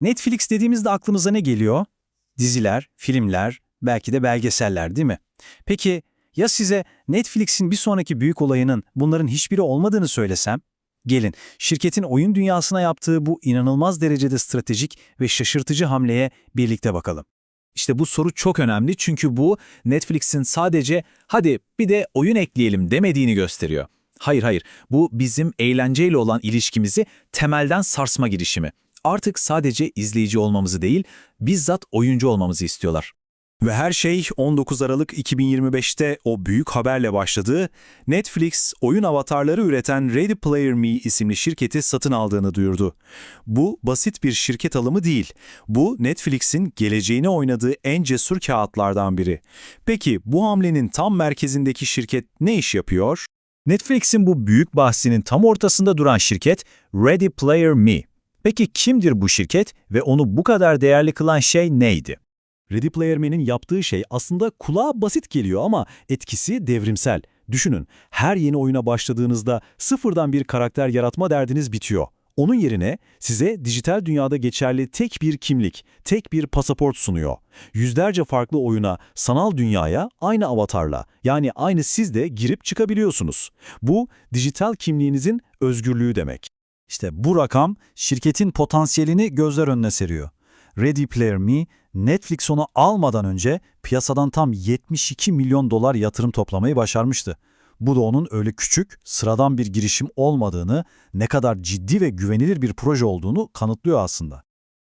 Netflix dediğimizde aklımıza ne geliyor? Diziler, filmler, belki de belgeseller değil mi? Peki ya size Netflix'in bir sonraki büyük olayının bunların hiçbiri olmadığını söylesem? Gelin, şirketin oyun dünyasına yaptığı bu inanılmaz derecede stratejik ve şaşırtıcı hamleye birlikte bakalım. İşte bu soru çok önemli çünkü bu Netflix'in sadece hadi bir de oyun ekleyelim demediğini gösteriyor. Hayır hayır bu bizim eğlenceyle olan ilişkimizi temelden sarsma girişimi. Artık sadece izleyici olmamızı değil bizzat oyuncu olmamızı istiyorlar. Ve her şey 19 Aralık 2025'te o büyük haberle başladı. Netflix, oyun avatarları üreten Ready Player Me isimli şirketi satın aldığını duyurdu. Bu basit bir şirket alımı değil. Bu Netflix'in geleceğine oynadığı en cesur kağıtlardan biri. Peki bu hamlenin tam merkezindeki şirket ne iş yapıyor? Netflix'in bu büyük bahsinin tam ortasında duran şirket Ready Player Me. Peki kimdir bu şirket ve onu bu kadar değerli kılan şey neydi? Ready Player Me'nin yaptığı şey aslında kulağa basit geliyor ama etkisi devrimsel. Düşünün, her yeni oyuna başladığınızda sıfırdan bir karakter yaratma derdiniz bitiyor. Onun yerine size dijital dünyada geçerli tek bir kimlik, tek bir pasaport sunuyor. Yüzlerce farklı oyuna, sanal dünyaya aynı avatarla, yani aynı siz de girip çıkabiliyorsunuz. Bu, dijital kimliğinizin özgürlüğü demek. İşte bu rakam şirketin potansiyelini gözler önüne seriyor. Ready Player Me, Netflix onu almadan önce piyasadan tam 72 milyon dolar yatırım toplamayı başarmıştı. Bu da onun öyle küçük, sıradan bir girişim olmadığını, ne kadar ciddi ve güvenilir bir proje olduğunu kanıtlıyor aslında.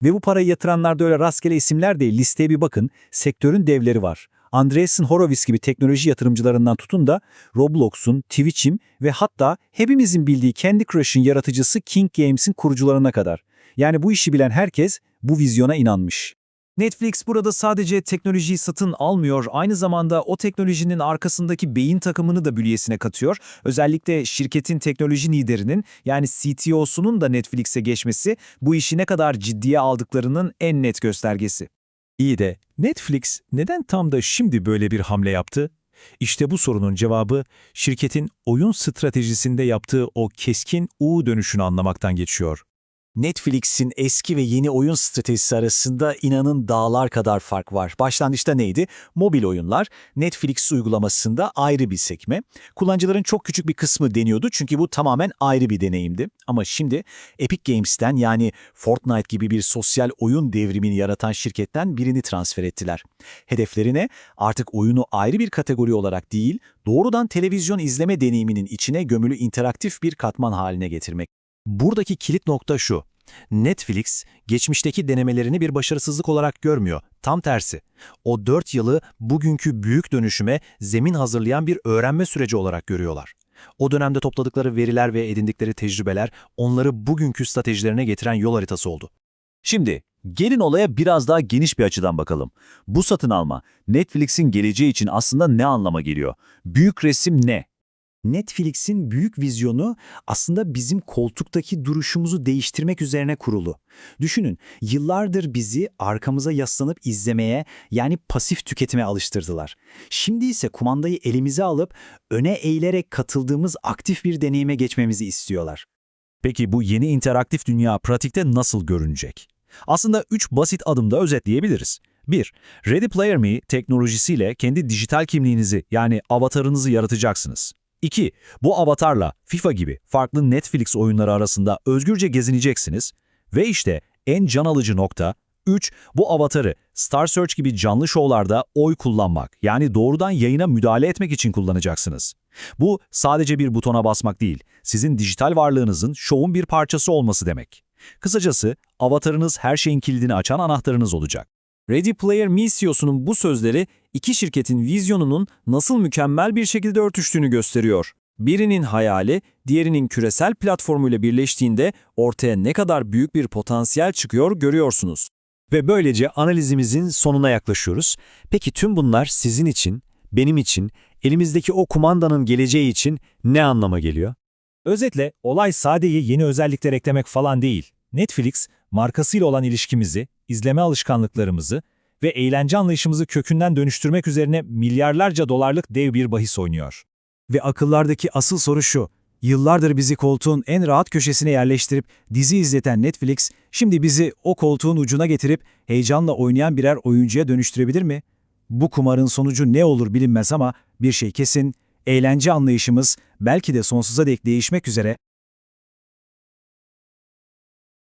Ve bu parayı yatıranlar da öyle rastgele isimler değil. Listeye bir bakın. Sektörün devleri var. Andreessen Horowitz gibi teknoloji yatırımcılarından tutun da Roblox'un, Twitch'in ve hatta hepimizin bildiği Candy Crush'ın yaratıcısı King Games'in kurucularına kadar. Yani bu işi bilen herkes bu vizyona inanmış. Netflix burada sadece teknolojiyi satın almıyor, aynı zamanda o teknolojinin arkasındaki beyin takımını da bünyesine katıyor. Özellikle şirketin teknoloji liderinin yani CTO'sunun da Netflix'e geçmesi bu işi ne kadar ciddiye aldıklarının en net göstergesi. İyi de Netflix neden tam da şimdi böyle bir hamle yaptı? İşte bu sorunun cevabı şirketin oyun stratejisinde yaptığı o keskin U dönüşünü anlamaktan geçiyor. Netflix'in eski ve yeni oyun stratejisi arasında inanın dağlar kadar fark var. Başlangıçta neydi? Mobil oyunlar Netflix uygulamasında ayrı bir sekme. Kullanıcıların çok küçük bir kısmı deniyordu çünkü bu tamamen ayrı bir deneyimdi. Ama şimdi Epic Games'ten yani Fortnite gibi bir sosyal oyun devrimini yaratan şirketten birini transfer ettiler. Hedeflerine artık oyunu ayrı bir kategori olarak değil, doğrudan televizyon izleme deneyiminin içine gömülü interaktif bir katman haline getirmek. Buradaki kilit nokta şu. Netflix, geçmişteki denemelerini bir başarısızlık olarak görmüyor. Tam tersi. O 4 yılı bugünkü büyük dönüşüme zemin hazırlayan bir öğrenme süreci olarak görüyorlar. O dönemde topladıkları veriler ve edindikleri tecrübeler onları bugünkü stratejilerine getiren yol haritası oldu. Şimdi gelin olaya biraz daha geniş bir açıdan bakalım. Bu satın alma Netflix'in geleceği için aslında ne anlama geliyor? Büyük resim ne? Netflix'in büyük vizyonu aslında bizim koltuktaki duruşumuzu değiştirmek üzerine kurulu. Düşünün, yıllardır bizi arkamıza yaslanıp izlemeye yani pasif tüketime alıştırdılar. Şimdi ise kumandayı elimize alıp öne eğilerek katıldığımız aktif bir deneyime geçmemizi istiyorlar. Peki bu yeni interaktif dünya pratikte nasıl görünecek? Aslında üç basit adımda özetleyebiliriz. 1. Ready Player Me teknolojisiyle kendi dijital kimliğinizi yani avatarınızı yaratacaksınız. 2. Bu avatarla FIFA gibi farklı Netflix oyunları arasında özgürce gezineceksiniz. Ve işte en can alıcı nokta 3. Bu avatarı Star Search gibi canlı şovlarda oy kullanmak yani doğrudan yayına müdahale etmek için kullanacaksınız. Bu sadece bir butona basmak değil, sizin dijital varlığınızın şovun bir parçası olması demek. Kısacası avatarınız her şeyin kilidini açan anahtarınız olacak. Ready Player Me CEO'sunun bu sözleri iki şirketin vizyonunun nasıl mükemmel bir şekilde örtüştüğünü gösteriyor. Birinin hayali, diğerinin küresel platformuyla birleştiğinde ortaya ne kadar büyük bir potansiyel çıkıyor görüyorsunuz. Ve böylece analizimizin sonuna yaklaşıyoruz. Peki tüm bunlar sizin için, benim için, elimizdeki o kumandanın geleceği için ne anlama geliyor? Özetle olay sadece yeni özellikler eklemek falan değil. Netflix, markasıyla olan ilişkimizi, izleme alışkanlıklarımızı ve eğlence anlayışımızı kökünden dönüştürmek üzerine milyarlarca dolarlık dev bir bahis oynuyor. Ve akıllardaki asıl soru şu, Yıllardır bizi koltuğun en rahat köşesine yerleştirip dizi izleten Netflix, şimdi bizi o koltuğun ucuna getirip heyecanla oynayan birer oyuncuya dönüştürebilir mi? Bu kumarın sonucu ne olur bilinmez ama bir şey kesin, eğlence anlayışımız belki de sonsuza dek değişmek üzere